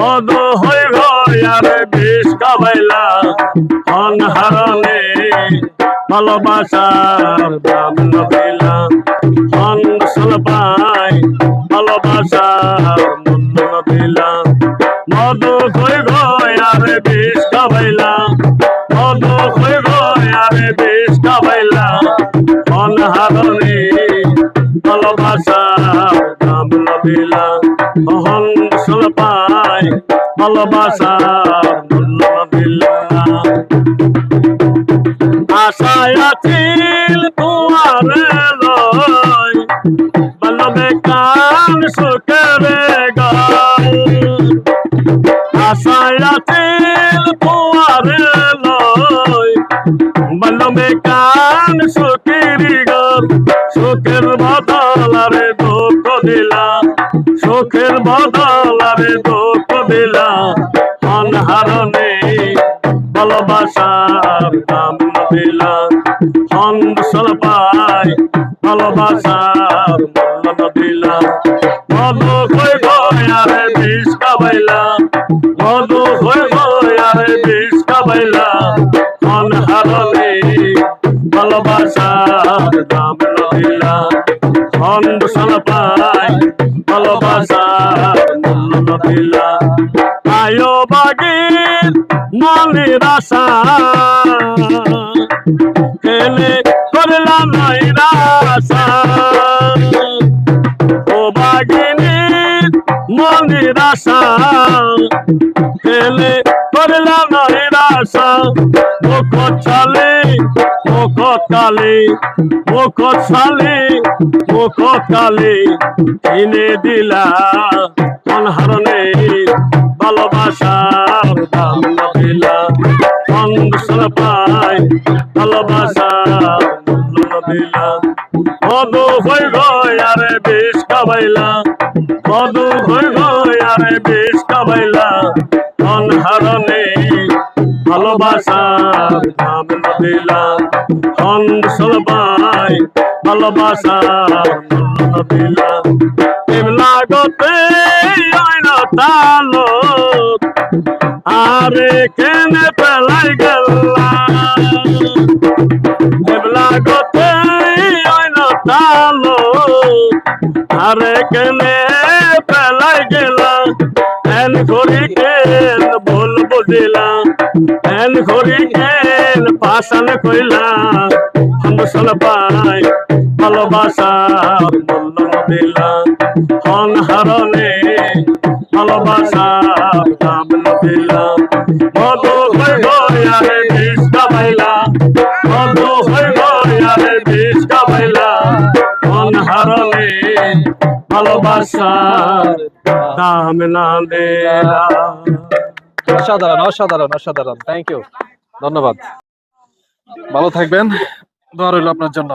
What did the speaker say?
মধু হয়ে গয়ারে বিষ খাবাইলা। হন ভালোবাসার দাম নবিলা হন সলপাই ভালোবাসার মূল্য নবিলা মধু হয়ে গয়ারে বিষ খাবাইলা। মধু হয়ে গয়ারে বিষ খাবাইলা। হন হারনে ভালোবাসার দাম নবিলা ভালোবাসার মূল্য নবিলা আশায় আছিল তোমার লয়, বলবে কান সুখরে গায়। আশায় আছিল তোমার লয়, বলবে কান সুখেরি গর সুখের বদল আরে দুঃখ দিলা, সুখের বদল দুঃখ অনহারণে ভালোবাসার দাম দিলা হন্দ সলপাই ভালোবাসার মূল্য দিলা মধু কই গয়ারে বিষ খাবাইলা। মধু কই গয়ারে বিষ খাবাইলা। অনহারণে ভালোবাসার দাম দিলা হন্দ সলপাই ভালোবাসার মূল্য মনের আশা খেলে করলাম নয় রাশা ও বাগিনী মনের আশা খেলে করলাম নয় রাশা মুখ চলে, মুখ কালে, মুখ ছালে মুখ কালে কিনে দিলা। অনহারণে ভালোবাসার দাম। অন্ধ পাই ভালোবাসার মূল্য দিলা মধু হয়ে গয়ারে বিষ খাবাইলা মধু হয়ে গয়ারে বিষ খাবাইলা অনহারণে ভালোবাসার দাম না দিলা অন্ধ পাই ভালোবাসার মূল্য দিলা গতে আইনা তালো আরে কেনে ভালো আরে কেনে পেলাই গেলা। এন ঘড়ি কেন ভুল বুঝিলা। এন ঘড়ি কেন পাশান কইলা। মুসল পাই ভালোবাসা মূল্য দিলা। হন হারনে ভালোবাসা দাম দিলা ভালোবাসার দাম না দিলা অসাধারণ অসাধারণ অসাধারণ। থ্যাংক ইউ ধন্যবাদ। ভালো থাকবেন। দোয়া রইল আপনার জন্য।